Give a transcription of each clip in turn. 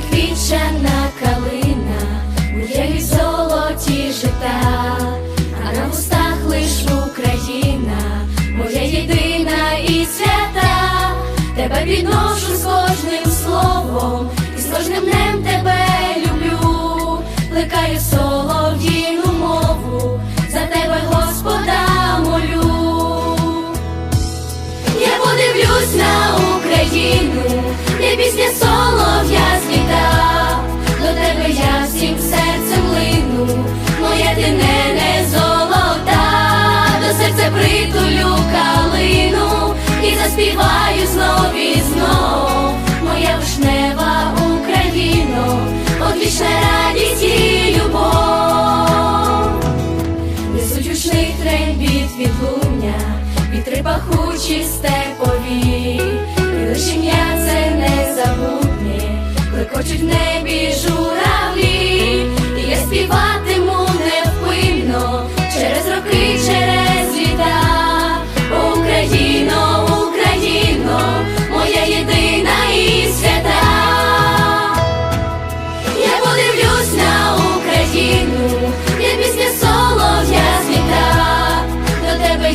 заквічена калина, у золоті жита, а на вустах лиш Україна, моя єдина і свята, тебе підношу з кожним словом, і з кожним днем тебе люблю, кликаю солов'їну мову, за тебе Господа молю. Я подивлюсь на Україну, де пісня соло. тебе притулю калину і заспіваю знов і знов. Моя вишнева Україно, одвічна радість і любов, несучушний тренбіт від луня, вітри пахучі степові, і лише це не забутнє, клекочуть в небі журавлі, і я співатиму невпинно через роки.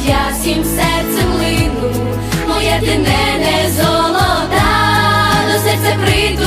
я всім серцем лину, моя ти не, не золота, до серця прийду.